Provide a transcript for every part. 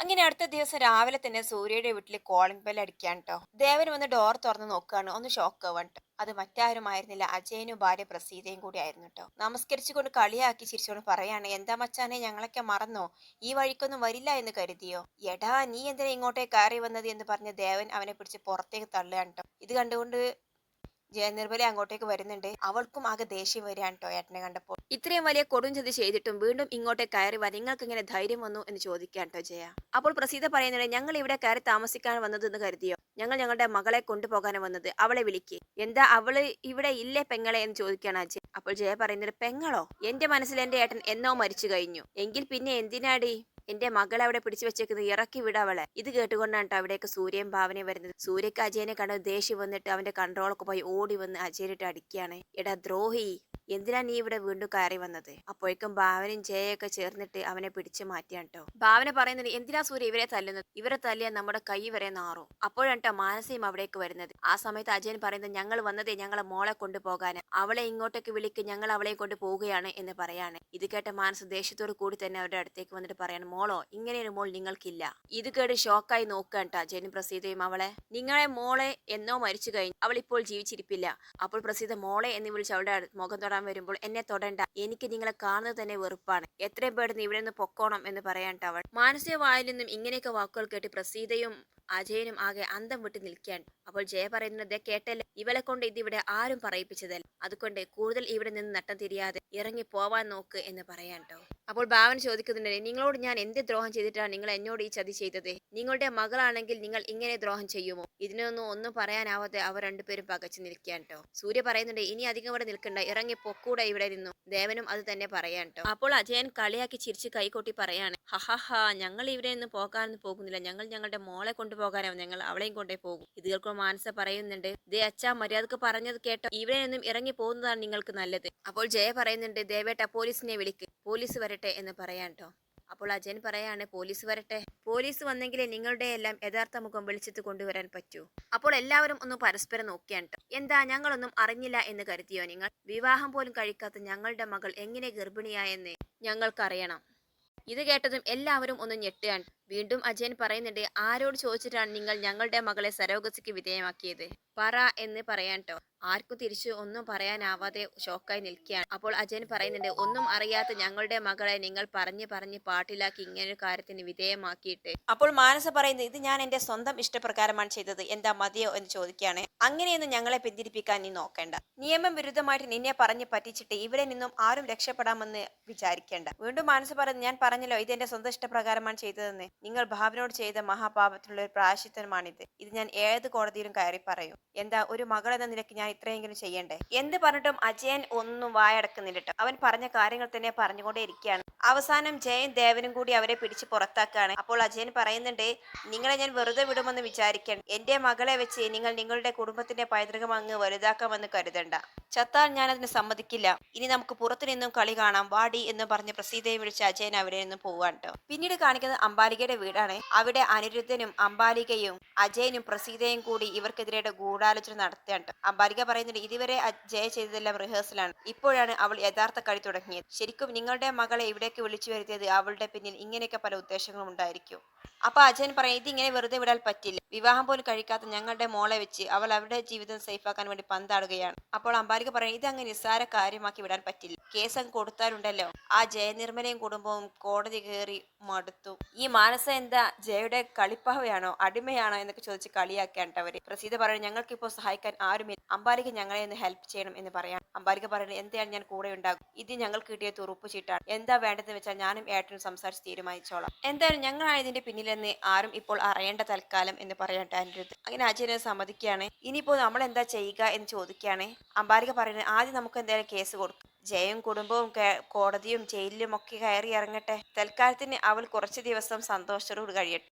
അങ്ങനെ അടുത്ത ദിവസം രാവിലെ തന്നെ സൂര്യയുടെ വീട്ടിൽ കോളിംഗ് ബെൽ അടിക്കാൻ കേട്ടോ ദേവൻ വന്ന് ഡോർ തുറന്ന് നോക്കുകയാണ്. ഒന്ന് ഷോക്ക് ആവാൻ അത് അത് മറ്റാരുമായിരുന്നില്ല. അജയനും ഭാര്യ പ്രസീതയും കൂടി ആയിരുന്നു കേട്ടോ നമസ്കരിച്ചുകൊണ്ട് കളിയാക്കി ചിരിച്ചുകൊണ്ട് പറയാണ് എന്താ മച്ചാനെ ഞങ്ങളൊക്കെ മറന്നോ? ഈ വഴിക്കൊന്നും വരില്ല എന്ന് കരുതിയോ? എടാ നീ എന്തിനാ ഇങ്ങോട്ടേ കയറി വന്നത്? എന്ന് പറഞ്ഞ് ദേവൻ അവനെ പിടിച്ച് പുറത്തേക്ക് തള്ളുകയാണ് കേട്ടോ ഇത് കണ്ടുകൊണ്ട് ജയനിർമ്മല അങ്ങോട്ടേക്ക് വരുന്നുണ്ട്. അവൾക്കും ആകെ ദേഷ്യം വരികയാണ് കേട്ടോ ഏട്ടനെ കണ്ടപ്പോൾ. ഇത്രയും വലിയ കൊടും ചതി ചെയ്തിട്ടും വീണ്ടും ഇങ്ങോട്ടേ കയറി വരാൻ നിങ്ങൾക്ക് ഇങ്ങനെ ധൈര്യം വന്നു എന്ന് ചോദിക്കാൻ കേട്ടോ ജയ. അപ്പോൾ പ്രസീത പറയുന്നത് ഞങ്ങൾ ഇവിടെ കയറി താമസിക്കാൻ വന്നത് എന്ന് കരുതിയോ? ഞങ്ങൾ ഞങ്ങളുടെ മകളെ കൊണ്ടുപോകാനാണ് വന്നത്. അവളെ വിളിക്ക്. എന്താ അവൾ ഇവിടെ ഇല്ലേ പെങ്ങളെ എന്ന് ചോദിക്കാണ് അജയ്. അപ്പോൾ ജയ പറയുന്നത് പെങ്ങളോ? എന്റെ മനസ്സിൽ എന്റെ ഏട്ടൻ എന്നോ മരിച്ചു കഴിഞ്ഞു. എങ്കിൽ പിന്നെ എന്തിനാടി? എന്റെ മകളെ അവിടെ പിടിച്ചു വെച്ചേക്കുന്നത് ഇറക്കി വിടവളെ ഇത് കേട്ടുകൊണ്ടാണ് കേട്ടോ സൂര്യൻ ഭാവനയും വരുന്നത്. സൂര്യക്ക് അജയനെ കണ്ട് ദേഷ്യം വന്നിട്ട് അവന്റെ കൺട്രോളൊക്കെ പോയി ഓടി വന്ന് അജയനിട്ട് അടിക്കുകയാണ്. എടാ ദ്രോഹി എന്തിനാ നീ ഇവിടെ വീണ്ടും കയറി വന്നത്? അപ്പോഴേക്കും ഭാവനയും ജയൊക്കെ ചേർന്നിട്ട് അവനെ പിടിച്ചു മാറ്റിയാണ് കേട്ടോ ഭാവന പറയുന്നത് എന്തിനാ സൂര്യ ഇവരെ തല്ലുന്നത്? ഇവരെ തല്ലിയാൽ നമ്മുടെ കൈ വരെ നാറും. അപ്പോഴാണ് മാനസയും അവിടേക്ക് വരുന്നത്. ആ സമയത്ത് അജയൻ പറയുന്നത് ഞങ്ങൾ വന്നതേ ഞങ്ങളെ മോളെ കൊണ്ടുപോകാൻ അവളെ ഇങ്ങോട്ടേക്ക് വിളിക്ക് ഞങ്ങൾ അവളെ കൊണ്ട് പോവുകയാണ് എന്ന് പറയാണ്. ഇത് കേട്ട മാനസ ദേഷ്യത്തോട് കൂടി തന്നെ അവരുടെ അടുത്തേക്ക് വന്നിട്ട് പറയാണ് മോളോ ഇങ്ങനെയൊരു മോൾ നിങ്ങൾക്കില്ല. ഇത് കേട്ട് ഷോക്കായി നോക്കുകട്ടോ അജയനും പ്രസീതയും അവളെ. നിങ്ങളെ മോളെ എന്നോ മരിച്ചു കഴിഞ്ഞു. അവൾ ഇപ്പോൾ ജീവിച്ചിരിപ്പില്ല. അപ്പോൾ പ്രസീത മോളെ എന്ന് വിളിച്ച് അവളുടെ മുഖം തൊടാൻ വരുമ്പോൾ എന്നെ തൊടണ്ട. എനിക്ക് നിങ്ങളെ കാണുന്നത് തന്നെ വെറുപ്പാണ്. എത്രയും പെട്ടെന്ന് ഇവിടെ നിന്ന് പൊക്കോണം എന്ന് പറയാൻ അവൾ മാനസിക വായിൽ നിന്നും ഇങ്ങനെയൊക്കെ വാക്കുകൾ കേട്ട് പ്രസീതയും അജയനും ആകെ അന്തം വിട്ട് നിൽക്കുകയാണ്. അപ്പോൾ ജയ പറയുന്നത് കേട്ടല്ല? ഇവളെ കൊണ്ട് ഇതിവിടെ ആരും പറയിപ്പിച്ചതല്ല. അതുകൊണ്ട് കൂടുതൽ ഇവിടെ നിന്ന് നട്ടം തിരിയാതെ ഇറങ്ങി പോവാൻ നോക്ക് എന്ന് പറയാൻ ട്ടോ അപ്പോൾ ഭാവൻ ചോദിക്കുന്നുണ്ട് നിങ്ങളോട് ഞാൻ എന്ത് ദ്രോഹം ചെയ്തിട്ടാണ് നിങ്ങൾ എന്നോട് ഈ ചതി ചെയ്തത്? നിങ്ങളുടെ മകളാണെങ്കിൽ നിങ്ങൾ ഇങ്ങനെ ദ്രോഹം ചെയ്യുമോ? ഇതിനൊന്നും ഒന്നും പറയാനാവാതെ അവർ രണ്ടുപേരും പകച്ചു നിൽക്കാൻ കേട്ടോ സൂര്യ പറയുന്നുണ്ട് ഇനി അധികം ഇവിടെ നിൽക്കണ്ട ഇറങ്ങി പൊക്കൂടെ ഇവിടെ നിന്നു. ദേവനും അത് തന്നെ പറയാൻ കേട്ടോ അപ്പോൾ അജയൻ കളിയാക്കി ചിരിച്ച് കൈകൊട്ടി പറയാണ് ഹഹഹ ഞങ്ങൾ ഇവിടെ നിന്ന് പോകാനൊന്നും പോകുന്നില്ല. ഞങ്ങൾ ഞങ്ങളുടെ മോളെ കൊണ്ടുപോകാനാവും ഞങ്ങൾ അവളെയും കൊണ്ടേ പോകും. ഇത് കേൾക്കുമ്പോൾ മാനസ പറയുന്നുണ്ട് ദേ അച്ഛാ മര്യാദയ്ക്ക് പറഞ്ഞത് കേട്ടോ. ഇവിടെ നിന്നും ഇറങ്ങി പോകുന്നതാണ് നിങ്ങൾക്ക് നല്ലത്. അപ്പോൾ ജയ പറയുന്നുണ്ട് ദേവേട്ട പോലീസിനെ വിളിക്ക്. പോലീസ് വരട്ടെ എന്ന് പറയാൻ ട്ടോ. അപ്പോൾ അജയൻ പറയാണ് പോലീസ് വരട്ടെ. പോലീസ് വന്നെങ്കിലേ നിങ്ങളുടെ എല്ലാം യഥാർത്ഥ മുഖം വെളിച്ചത്ത് കൊണ്ടുവരാൻ പറ്റൂ. അപ്പോൾ എല്ലാവരും ഒന്ന് പരസ്പരം നോക്കിയാണ്. എന്താ ഞങ്ങളൊന്നും അറിഞ്ഞില്ല എന്ന് കരുതിയോ നിങ്ങൾ? വിവാഹം പോലും കഴിക്കാത്ത ഞങ്ങളുടെ മകൾ എങ്ങനെ ഗർഭിണിയായെന്ന് ഞങ്ങൾക്കറിയണം. ഇത് കേട്ടതും എല്ലാവരും ഒന്ന് ഞെട്ടുകയാണ്. വീണ്ടും അജയൻ പറയുന്നുണ്ട് ആരോട് ചോദിച്ചിട്ടാണ് നിങ്ങൾ ഞങ്ങളുടെ മകളെ സരോഗസിക്ക് വിധേയമാക്കിയത്? പറ എന്ന് പറയാൻ ട്ടോ. ആർക്കും തിരിച്ചു ഒന്നും പറയാനാവാതെ ഷോക്കായി നിൽക്കുകയാണ്. അപ്പോൾ അജയൻ പറയുന്നുണ്ട് ഒന്നും അറിയാത്ത ഞങ്ങളുടെ മകളെ നിങ്ങൾ പറഞ്ഞ് പറഞ്ഞ് പാട്ടിലാക്കി ഇങ്ങനൊരു കാര്യത്തിന് വിധേയമാക്കിയിട്ട്. അപ്പോൾ മാനസ പറയുന്നത് ഇത് ഞാൻ എന്റെ സ്വന്തം ഇഷ്ടപ്രകാരമാണ് ചെയ്തത്. എന്താ മതിയോ എന്ന് ചോദിക്കുകയാണ്. അങ്ങനെയൊന്നും ഞങ്ങളെ പിന്തിരിപ്പിക്കാൻ നീ നോക്കേണ്ട. നിയമം വിരുദ്ധമായിട്ട് നിന്നെ പറഞ്ഞ് പറ്റിച്ചിട്ട് ഇവിടെ നിന്നും ആരും രക്ഷപ്പെടാമെന്ന് വിചാരിക്കേണ്ട. വീണ്ടും മാനസ പറയുന്നത് ഞാൻ പറഞ്ഞല്ലോ ഇത് എന്റെ സ്വന്തം ഇഷ്ടപ്രകാരമാണ് ചെയ്തതെന്ന്. നിങ്ങൾ ഭാവനോട് ചെയ്ത മഹാപാപത്തിനുള്ള ഒരു പ്രായശ്ചിത്തമാണിത് ഇത് ഞാൻ ഏത് കോടതിയിലും കയറി പറയും. എന്താ ഒരു മകൾ എന്ന നിലയ്ക്ക് ഞാൻ ഇത്രയെങ്കിലും ചെയ്യണ്ടേ? എന്ത് പറഞ്ഞിട്ടും അജയൻ ഒന്നും വായടക്കുന്നില്ല ട്ടോ. അവൻ പറഞ്ഞ കാര്യങ്ങൾ തന്നെ പറഞ്ഞുകൊണ്ടേ ഇരിക്കുകയാണ് അവസാനം ജയൻ ദേവനും കൂടി അവരെ പിടിച്ച് പുറത്താക്കുകയാണ്. അപ്പോൾ അജയൻ പറയുന്നുണ്ട് നിങ്ങളെ ഞാൻ വെറുതെ വിടുമെന്ന് വിചാരിക്കണം എന്റെ മകളെ വെച്ച് നിങ്ങൾ നിങ്ങളുടെ കുടുംബത്തിന്റെ പൈതൃകം അങ്ങ് വലുതാക്കാമെന്ന് കരുതണ്ട. ചത്താൽ ഞാൻ അതിന് സമ്മതിക്കില്ല. ഇനി നമുക്ക് പുറത്തു നിന്നും കളി കാണാം. വാടി എന്ന് പറഞ്ഞ് പ്രസീതയെ വിളിച്ച് അജയൻ അവിടെ നിന്നും പോവാണ്ടോ പിന്നീട് കാണിക്കുന്നത് അംബാലികയുടെ വീടാണ്. അവിടെ അനിരുദ്ധനും അംബാലികയും അജയനും പ്രസീതയും കൂടി ഇവർക്കെതിരെ ഗൂഢാലോചന നടത്തുകയാണ് അംബാലിക പറയുന്നുണ്ട് ഇതുവരെ അജയ ചെയ്തതെല്ലാം റിഹേഴ്സലാണ്. ഇപ്പോഴാണ് അവൾ യഥാർത്ഥ കളി തുടങ്ങിയത്. ശരിക്കും നിങ്ങളുടെ മകളെ ഇവിടേക്ക് വിളിച്ചു വരുത്തിയത് അവളുടെ പിന്നിൽ ഇങ്ങനെയൊക്കെ പല ഉദ്ദേശങ്ങളും ഉണ്ടായിരിക്കും. അപ്പൊ അജയൻ പറയും ഇതിങ്ങനെ വെറുതെ വിടാൻ പറ്റില്ല. വിവാഹം പോലും കഴിക്കാത്ത ഞങ്ങളുടെ മോളെ വെച്ച് അവൾ അവരുടെ ജീവിതം സേഫാക്കാൻ വേണ്ടി പന്താടുകയാണ്. അപ്പോൾ അംബാലിക പറയും ഇത് അങ്ങ് നിസ്സാര കാര്യമാക്കി വിടാൻ പറ്റില്ല. കേസ് കൊടുത്താലുണ്ടല്ലോ. ആ ജയനിർമ്മലയും കുടുംബവും കോടതി കയറി മടുത്തു. ഈ മാനസ എന്താ ജയയുടെ കളിപ്പാവയാണോ അടിമയാണോ എന്നൊക്കെ ചോദിച്ച് കളിയാക്കിയാണ് അവർ. പ്രസീത പറയുന്നത് ഞങ്ങൾക്ക് ഇപ്പോൾ സഹായിക്കാൻ ആരുമില്ല. അമ്പാരിക്ക് ഞങ്ങളെ ഒന്ന് ഹെൽപ്പ് ചെയ്യണം എന്ന് പറയാം അമ്പാരിക്ക് പറയുന്നത് എന്തായാലും ഞാൻ കൂടെ ഉണ്ടാകും? ഇത് ഞങ്ങൾ കിട്ടിയ തുറുപ്പ് ചീട്ടാണ്. എന്താ വേണ്ടതെന്ന് വെച്ചാൽ ഞാനും ഏട്ടനും സംസാരിച്ച് തീരുമാനിച്ചോളാം. എന്തായാലും ഞങ്ങളാണ് ഇതിന്റെ പിന്നിലെന്ന് ആരും ഇപ്പോൾ അറിയേണ്ട തൽക്കാലം എന്ന് പറയട്ടെ അനിരുദ്ധ്. അങ്ങനെ അജയനെ സമ്മതിക്കുകയാണ്. ഇനിയിപ്പോൾ നമ്മൾ എന്താ ചെയ്യുക എന്ന് ചോദിക്കുകയാണ്. അമ്പാരിക പറയുന്നത് ആദ്യം നമുക്ക് എന്തായാലും കേസ് കൊടുക്കും. ജയവും കുടുംബവും കോടതിയും ജയിലിലും ഒക്കെ കയറി ഇറങ്ങട്ടെ. തൽക്കാലത്തിന് അവൾ കുറച്ച് ദിവസം സന്തോഷത്തോട് കഴിയട്ടെ.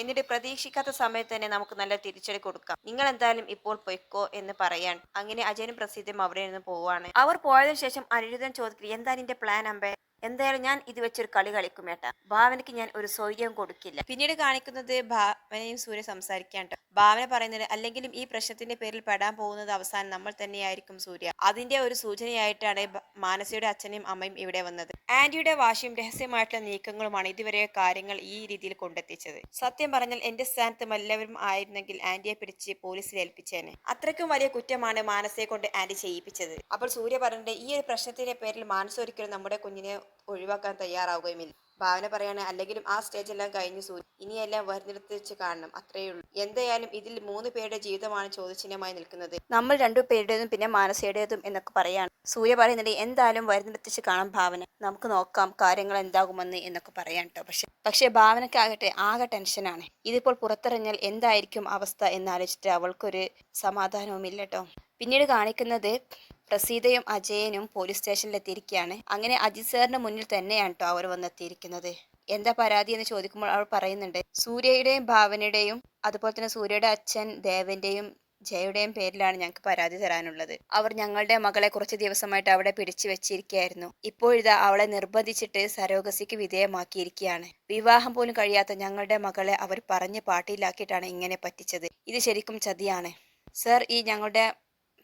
എന്നിട്ട് പ്രതീക്ഷിക്കാത്ത സമയത്ത് തന്നെ നമുക്ക് നല്ല തിരിച്ചടി കൊടുക്കാം. നിങ്ങൾ എന്തായാലും ഇപ്പോൾ പൊയ്ക്കോ എന്ന് പറയാൻ അങ്ങനെ അജയനും പ്രസിദ്ധം അവിടെ നിന്ന് പോവാണ് അവർ പോയതിനു ശേഷം അനിരുദ്ധൻ ചോദിക്കും എന്താ നിന്റെ പ്ലാൻ അമ്പേ? എന്തായാലും ഞാൻ ഇത് വെച്ചൊരു കളി കളിക്കും ഏട്ടാ. ഭാവനയ്ക്ക് ഞാൻ ഒരു സൗകര്യം കൊടുക്കില്ല. പിന്നീട് കാണിക്കുന്നത് ഭാവനയും സൂര്യ സംസാരിക്കാൻ. ഭാവന പറയുന്നത് അല്ലെങ്കിലും ഈ പ്രശ്നത്തിന്റെ പേരിൽ പെടാൻ പോകുന്നത് അവസാനം നമ്മൾ തന്നെയായിരിക്കും സൂര്യ. അതിന്റെ ഒരു സൂചനയായിട്ടാണ് മാനസിയുടെ മാനസയുടെ അച്ഛനും അമ്മയും ഇവിടെ വന്നത്. ആന്റിയുടെ വാശിയും രഹസ്യമായിട്ടുള്ള നീക്കങ്ങളുമാണ് ഇതുവരെ കാര്യങ്ങൾ ഈ രീതിയിൽ കൊണ്ടെത്തിച്ചത്. സത്യം പറഞ്ഞാൽ എന്റെ സ്ഥാനത്ത് എല്ലാവരും ആയിരുന്നെങ്കിൽ ആന്റിയെ പിടിച്ച് പോലീസിൽ ഏൽപ്പിച്ചേനെ. അത്രയ്ക്കും വലിയ കുറ്റമാണ് മാനസയെ കൊണ്ട് ആന്റി ചെയ്യിപ്പിച്ചത്. അപ്പോൾ സൂര്യ പറഞ്ഞിട്ട് ഈ ഒരു പ്രശ്നത്തിന്റെ പേരിൽ മാനസ ഒരിക്കലും നമ്മുടെ കുഞ്ഞിനെ ഒഴിവാക്കാൻ തയ്യാറാവുകയുമില്ല ഭാവന പറയാണ് അല്ലെങ്കിലും ആ സ്റ്റേജ് എല്ലാം കഴിഞ്ഞു സൂര്യ ഇനിയെല്ലാം വരുന്നിടത്ത് വെച്ച് കാണണം അത്രയേ ഉള്ളൂ. എന്തായാലും ഇതിൽ മൂന്ന് പേരുടെ ജീവിതമാണ് ചോദ്യചിഹ്നമായി നിൽക്കുന്നത്. നമ്മൾ രണ്ടു പേരുടേതും പിന്നെ മാനസയുടേതും എന്നൊക്കെ പറയാണ്. സൂര്യ പറയുന്നുണ്ട് എന്തായാലും വരുന്നിടത്ത് വെച്ച് കാണാം ഭാവന. നമുക്ക് നോക്കാം കാര്യങ്ങൾ എന്താകുമെന്ന് എന്നൊക്കെ പറയാൻ കേട്ടോ പക്ഷെ പക്ഷെ ഭാവനക്കാകട്ടെ ആകെ ടെൻഷനാണ് ഇതിപ്പോൾ പുറത്തിറങ്ങിയാൽ എന്തായിരിക്കും അവസ്ഥ എന്നാലോചിച്ചിട്ട് അവൾക്കൊരു സമാധാനവുമില്ല കേട്ടോ പിന്നീട് കാണിക്കുന്നത് പ്രസീതയും അജയനും പോലീസ് സ്റ്റേഷനിലെത്തിയിരിക്കുകയാണ്. അങ്ങനെ അജിത് സാറിന് മുന്നിൽ തന്നെയാണ് കേട്ടോ അവർ വന്നെത്തിയിരിക്കുന്നത്. എന്താ പരാതി എന്ന് ചോദിക്കുമ്പോൾ അവൾ പറയുന്നുണ്ട് സൂര്യയുടെയും ഭാവനയുടെയും അതുപോലെ തന്നെ സൂര്യയുടെ അച്ഛൻ ദേവന്റെയും ജയയുടെയും പേരിലാണ് ഞങ്ങൾക്ക് പരാതി തരാനുള്ളത്. അവർ ഞങ്ങളുടെ മകളെ കുറച്ച് ദിവസമായിട്ട് അവിടെ പിടിച്ചു വെച്ചിരിക്കുകയായിരുന്നു. ഇപ്പോഴിതാ അവളെ നിർബന്ധിച്ചിട്ട് സരോഗസിക്ക് വിധേയമാക്കിയിരിക്കുകയാണ്. വിവാഹം പോലും കഴിയാത്ത ഞങ്ങളുടെ മകളെ അവർ പറഞ്ഞ് പാട്ടിയിലാക്കിയിട്ടാണ് ഇങ്ങനെ പറ്റിച്ചത്. ഇത് ശരിക്കും ചതിയാണ്. സർ ഈ ഞങ്ങളുടെ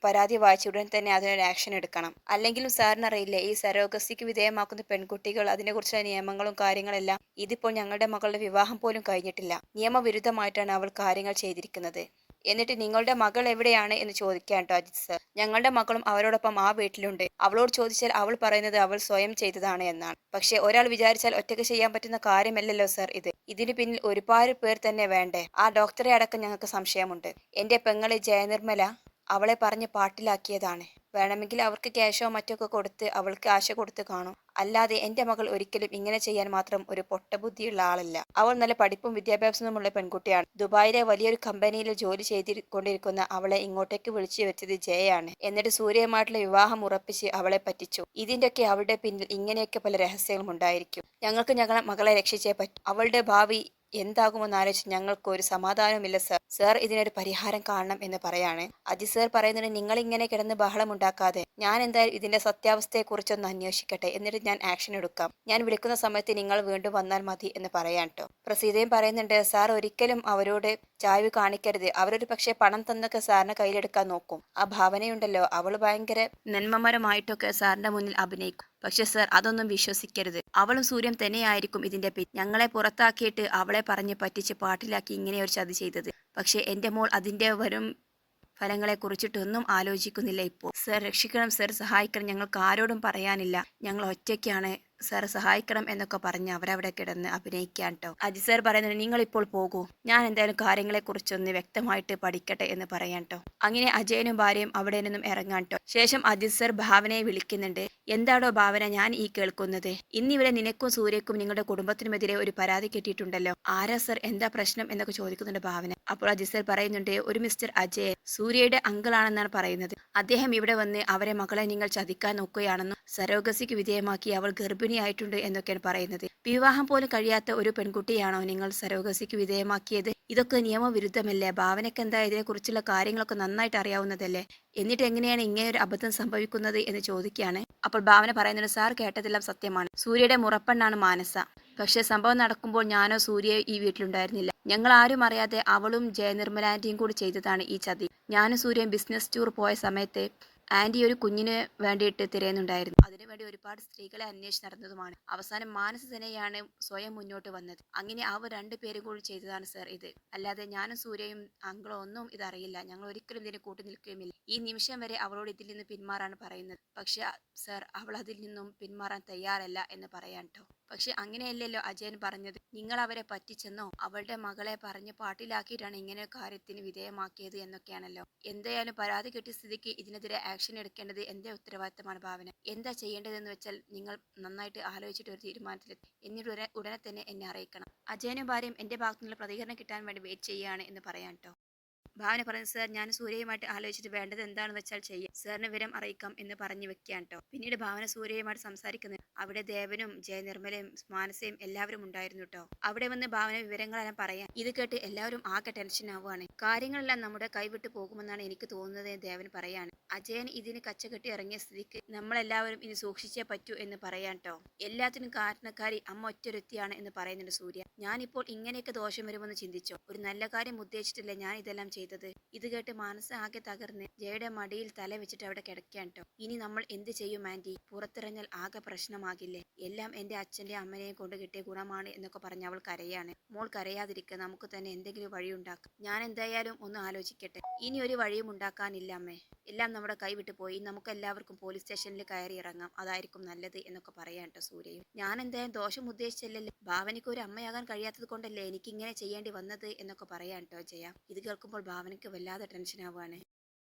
പരാതി വായിച്ച ഉടൻ തന്നെ അതിനൊരു ആക്ഷൻ എടുക്കണം. അല്ലെങ്കിലും അറിയില്ലേ ഈ സരോഗസിക്ക് വിധേയമാക്കുന്ന പെൺകുട്ടികൾ അതിനെക്കുറിച്ചുള്ള നിയമങ്ങളും കാര്യങ്ങളെല്ലാം ഇതിപ്പോൾ ഞങ്ങളുടെ മകളുടെ വിവാഹം പോലും കഴിഞ്ഞിട്ടില്ല. നിയമവിരുദ്ധമായിട്ടാണ് അവൾ കാര്യങ്ങൾ ചെയ്തിരിക്കുന്നത്. എന്നിട്ട് നിങ്ങളുടെ മകൾ എവിടെയാണ് എന്ന് ചോദിക്കാൻ കേട്ടോ അജിത് സർ ഞങ്ങളുടെ മകളും അവരോടൊപ്പം ആ വീട്ടിലുണ്ട്. അവളോട് ചോദിച്ചാൽ അവൾ പറയുന്നത് അവൾ സ്വയം ചെയ്തതാണ് എന്നാണ്. പക്ഷെ ഒരാൾ വിചാരിച്ചാൽ ഒറ്റയ്ക്ക് ചെയ്യാൻ പറ്റുന്ന കാര്യമല്ലല്ലോ സർ ഇത്. ഇതിന് പിന്നിൽ ഒരുപാട് പേർ തന്നെ വേണ്ടേ? ആ ഡോക്ടറെ അടക്കം ഞങ്ങൾക്ക് സംശയമുണ്ട്. എന്റെ പെങ്ങളെ ജയനിർമ്മല അവളെ പറഞ്ഞ് പാട്ടിലാക്കിയതാണ്. വേണമെങ്കിൽ അവർക്ക് ക്യാഷോ മറ്റൊക്കെ കൊടുത്ത് അവൾക്ക് ആശ കൊടുത്ത് കാണും. അല്ലാതെ എന്റെ മകൾ ഒരിക്കലും ഇങ്ങനെ ചെയ്യാൻ മാത്രം ഒരു പൊട്ടബുദ്ധിയുള്ള ആളല്ല. അവൾ നല്ല പഠിപ്പും വിദ്യാഭ്യാസവുമുള്ള പെൺകുട്ടിയാണ്. ദുബായിലെ വലിയൊരു കമ്പനിയിൽ ജോലി ചെയ്തുകൊണ്ടിരിക്കുന്ന അവളെ ഇങ്ങോട്ടേക്ക് വിളിച്ചു വെച്ചത് ജയയാണ്. എന്നിട്ട് സൂര്യയുമായിട്ടുള്ള വിവാഹം ഉറപ്പിച്ച് അവളെ പറ്റിച്ചു. ഇതിന്റെയൊക്കെ അവളുടെ പിന്നിൽ ഇങ്ങനെയൊക്കെ പല രഹസ്യങ്ങളും ഉണ്ടായിരിക്കും ഞങ്ങൾക്ക് ഞങ്ങളെ മകളെ രക്ഷിച്ചേ പറ്റും. അവളുടെ ഭാവി എന്താകുമെന്ന് ആലോചിച്ച് ഞങ്ങൾക്ക് ഒരു സമാധാനമില്ല സർ. സർ ഇതിനൊരു പരിഹാരം കാണണം എന്ന് പറയാണ്. അജി സർ പറയുന്നത് നിങ്ങൾ ഇങ്ങനെ കിടന്ന് ബഹളം ഉണ്ടാക്കാതെ ഞാൻ എന്തായാലും ഇതിന്റെ സത്യാവസ്ഥയെക്കുറിച്ചൊന്ന് അന്വേഷിക്കട്ടെ. എന്നിട്ട് ഞാൻ ആക്ഷൻ എടുക്കാം. ഞാൻ വിളിക്കുന്ന സമയത്ത് നിങ്ങൾ വീണ്ടും വന്നാൽ മതി എന്ന് പറയാൻ കേട്ടോ പ്രസീതയും പറയുന്നുണ്ട് സാർ ഒരിക്കലും അവരോട് ചായ്വ് കാണിക്കരുത്. അവരൊരു പക്ഷേ പണം തന്നൊക്കെ സാറിനെ കയ്യിലെടുക്കാൻ നോക്കും. ആ ഭാവനയുണ്ടല്ലോ അവൾ ഭയങ്കര നന്മമരമായിട്ടൊക്കെ സാറിന്റെ മുന്നിൽ അഭിനയിക്കും. പക്ഷെ സർ അതൊന്നും വിശ്വസിക്കരുത്. അവളും സൂര്യൻ തന്നെയായിരിക്കും ഇതിന്റെ പി ഞങ്ങളെ പുറത്താക്കിയിട്ട് അവളെ പറഞ്ഞ് പറ്റിച്ച് പാട്ടിലാക്കി ഇങ്ങനെ ഒരു ചതി ചെയ്തത്. പക്ഷെ എന്റെ മോൾ അതിന്റെ വരും ഫലങ്ങളെ കുറിച്ചിട്ടൊന്നും ആലോചിക്കുന്നില്ല ഇപ്പോൾ. സർ രക്ഷിക്കണം സർ സഹായിക്കണം. ഞങ്ങൾക്ക് ആരോടും പറയാനില്ല. ഞങ്ങൾ ഒറ്റയ്ക്കാണ്. സർ സഹായിക്കണം എന്നൊക്കെ പറഞ്ഞ് അവരവിടെ കിടന്ന് അഭിനയിക്കാൻ കേട്ടോ അജി സാർ പറയുന്നത് നിങ്ങൾ ഇപ്പോൾ പോകൂ. ഞാൻ എന്തായാലും കാര്യങ്ങളെ കുറിച്ചൊന്ന് വ്യക്തമായിട്ട് പഠിക്കട്ടെ എന്ന് പറയാൻ കേട്ടോ അങ്ങനെ അജയനും ഭാര്യയും അവിടെ നിന്നും ഇറങ്ങാൻ കേട്ടോ ശേഷം അജിത് സാർ ഭാവനയെ വിളിക്കുന്നുണ്ട് എന്താടോ ഭാവന ഞാൻ ഈ കേൾക്കുന്നത്? ഇന്നിവിടെ നിനക്കും സൂര്യക്കും നിങ്ങളുടെ കുടുംബത്തിനുമെതിരെ ഒരു പരാതി കിട്ടിയിട്ടുണ്ടല്ലോ. ആരാ സർ എന്താ പ്രശ്നം? എന്നൊക്കെ ചോദിക്കുന്നുണ്ട് ഭാവന. അപ്പോൾ അജിത് സാർ പറയുന്നുണ്ട് ഒരു മിസ്റ്റർ അജയ് സൂര്യയുടെ അങ്കിളാണെന്നാണ് പറയുന്നത്. അദ്ദേഹം ഇവിടെ വന്ന് അവരെ മകളെ നിങ്ങൾ ചതിക്കാൻ നോക്കുകയാണെന്നും സരോഗസിക്ക് വിധേയമാക്കി അവൾ ഗർഭിണിയായിട്ടുണ്ട് എന്നൊക്കെയാണ് പറയുന്നത്. വിവാഹം പോലും കഴിയാത്ത ഒരു പെൺകുട്ടിയാണോ നിങ്ങൾ സരോഗസിക്ക് വിധേയമാക്കിയത്? ഇതൊക്കെ നിയമവിരുദ്ധമല്ലേ? ഭാവനയ്ക്ക് എന്താ ഇതിനെക്കുറിച്ചുള്ള കാര്യങ്ങളൊക്കെ നന്നായിട്ട് അറിയാവുന്നതല്ലേ? എന്നിട്ട് എങ്ങനെയാണ് ഇങ്ങനെ ഒരു അബദ്ധം സംഭവിക്കുന്നത് എന്ന് ചോദിക്കുകയാണ്. അപ്പോൾ ഭാവന പറയുന്നത് സാർ കേട്ടതെല്ലാം സത്യമാണ്. സൂര്യയുടെ മുറപ്പെണ്ണാണ് മാനസ. പക്ഷെ സംഭവം നടക്കുമ്പോൾ ഞാനോ സൂര്യ ഈ വീട്ടിലുണ്ടായിരുന്നില്ല. ഞങ്ങൾ ആരും അറിയാതെ അവളും ജയനിർമ്മല ആന്റിയും കൂടി ചെയ്തതാണ് ഈ ചതി. ഞാനും സൂര്യൻ ബിസിനസ് ടൂർ പോയ സമയത്ത് ആന്റി ഒരു കുഞ്ഞിന് വേണ്ടിയിട്ട് തിരയുന്നുണ്ടായിരുന്നു. അതിനുവേണ്ടി ഒരുപാട് സ്ത്രീകളെ അന്വേഷിച്ച് നടന്നതുമാണ്. അവസാനം മാനസ് തന്നെയാണ് സ്വയം മുന്നോട്ട് വന്നത്. അങ്ങനെ അവർ രണ്ടു പേരും കൂടി ചെയ്തതാണ് സർ ഇത്. അല്ലാതെ ഞാനും സൂര്യയും അങ്കിളോ ഒന്നും ഇതറിയില്ല ഞങ്ങൾ ഒരിക്കലും ഇതിനെ കൂട്ടി നിൽക്കുകയുമില്ല. ഈ നിമിഷം വരെ അവളോട് ഇതിൽ നിന്ന് പിന്മാറാണ് പറയുന്നത്. പക്ഷെ സർ അവൾ അതിൽ നിന്നും പിന്മാറാൻ തയ്യാറല്ല എന്ന് പറയാൻ ട്ടോ. പക്ഷെ അങ്ങനെയല്ലല്ലോ അജയൻ പറഞ്ഞത്. നിങ്ങൾ അവരെ പറ്റിച്ചെന്നോ അവളുടെ മകളെ പറഞ്ഞ് പാട്ടിലാക്കിയിട്ടാണ് ഇങ്ങനെ കാര്യത്തിന് വിധേയമാക്കിയത് എന്നൊക്കെയാണല്ലോ. എന്തായാലും പരാതി കിട്ടിയ സ്ഥിതിക്ക് ഇതിനെതിരെ ആക്ഷൻ എടുക്കേണ്ടത് എന്റെ ഉത്തരവാദിത്തമാണ് ഭാവന. എന്താ ചെയ്യേണ്ടതെന്ന് വെച്ചാൽ നിങ്ങൾ നന്നായിട്ട് ആലോചിച്ചിട്ട് ഒരു തീരുമാനത്തിലെത്തി എന്നിട്ട് ഉടനെ തന്നെ എന്നെ അറിയിക്കണം. അജയനും ഭാര്യയും എന്റെ ഭാഗത്തുനിന്നുള്ള പ്രതികരണം കിട്ടാൻ വേണ്ടി വെയിറ്റ് ചെയ്യുകയാണ് എന്ന് പറയാം കേട്ടോ ഭാവന പറഞ്ഞു സാർ ഞാൻ സൂര്യയുമായിട്ട് ആലോചിച്ചിട്ട് വേണ്ടത് എന്താണെന്ന് വെച്ചാൽ ചെയ്യാം. സാറിന് വിവരം അറിയിക്കാം എന്ന് പറഞ്ഞു വെക്കാൻ കേട്ടോ. പിന്നീട് ഭാവന സൂര്യയുമായിട്ട് സംസാരിക്കുന്നത് അവിടെ ദേവനും ജയനിർമ്മലയും മാനസയും എല്ലാവരും ഉണ്ടായിരുന്നു കേട്ടോ. അവിടെ വന്ന് ഭാവന വിവരങ്ങളെല്ലാം പറയാം ഇത് കേട്ട് എല്ലാവരും ആകെ ടെൻഷൻ ആവുകയാണ്. കാര്യങ്ങളെല്ലാം നമ്മുടെ കൈവിട്ട് പോകുമെന്നാണ് എനിക്ക് തോന്നുന്നത് ദേവൻ പറയാണ്. അജയൻ ഇതിന് കച്ചകെട്ടി ഇറങ്ങിയ സ്ഥിതിക്ക് നമ്മളെല്ലാവരും ഇനി സൂക്ഷിച്ചേ പറ്റൂ എന്ന് പറയാൻ കേട്ടോ. എല്ലാത്തിനും കാരണക്കാരി അമ്മ ഒറ്റൊരുത്തിയാണ് എന്ന് പറയുന്നുണ്ട് സൂര്യ. ഞാനിപ്പോൾ ഇങ്ങനെയൊക്കെ ദോഷം വരുമെന്ന് ചിന്തിച്ചോ. ഒരു നല്ല കാര്യം ഉദ്ദേശിച്ചിട്ടില്ല ഞാൻ ഇതെല്ലാം ചെയ്തത്. ഇത് കേട്ട് മനസ്സ് ആകെ തകർന്ന് ജയയുടെ മടിയിൽ തല വെച്ചിട്ട് അവിടെ കിടക്കാൻ കേട്ടോ ഇനി നമ്മൾ എന്ത് ചെയ്യും ആന്റി? പുറത്തിറങ്ങാൽ ആകെ പ്രശ്നമാകില്ലേ? എല്ലാം എന്റെ അച്ഛന്റെ അമ്മനെയും കൊണ്ട് കിട്ടിയ ഗുണമാണ് എന്നൊക്കെ പറഞ്ഞ് അവൾ കരയാണ്. മോൾ കരയാതിരിക്കുക നമുക്ക് തന്നെ എന്തെങ്കിലും വഴി ഉണ്ടാക്കാം. ഞാൻ എന്തായാലും ഒന്ന് ആലോചിക്കട്ടെ. ഇനി ഒരു വഴിയും ഉണ്ടാക്കാനില്ല അമ്മേ. എല്ലാം നമ്മുടെ കൈവിട്ട് പോയി. നമുക്ക് എല്ലാവർക്കും പോലീസ് സ്റ്റേഷനിൽ കയറി ഇറങ്ങാം. അതായിരിക്കും നല്ലത് എന്നൊക്കെ പറയാൻ കേട്ടോ സൂര്യയും. ഞാൻ എന്തായാലും ദോഷം ഉദ്ദേശിച്ചല്ലല്ലോ. ഭാവനയ്ക്ക് ഒരു അമ്മയാകാൻ കഴിയാത്തത് കൊണ്ടല്ലേ എനിക്ക് ഇങ്ങനെ ചെയ്യേണ്ടി വന്നത് എന്നൊക്കെ പറയാൻ കേട്ടോ ജയ. ഇത് കേൾക്കുമ്പോൾ ഭാവനയ്ക്ക് വല്ലാതെ ടെൻഷൻ ആവുകയാണ്.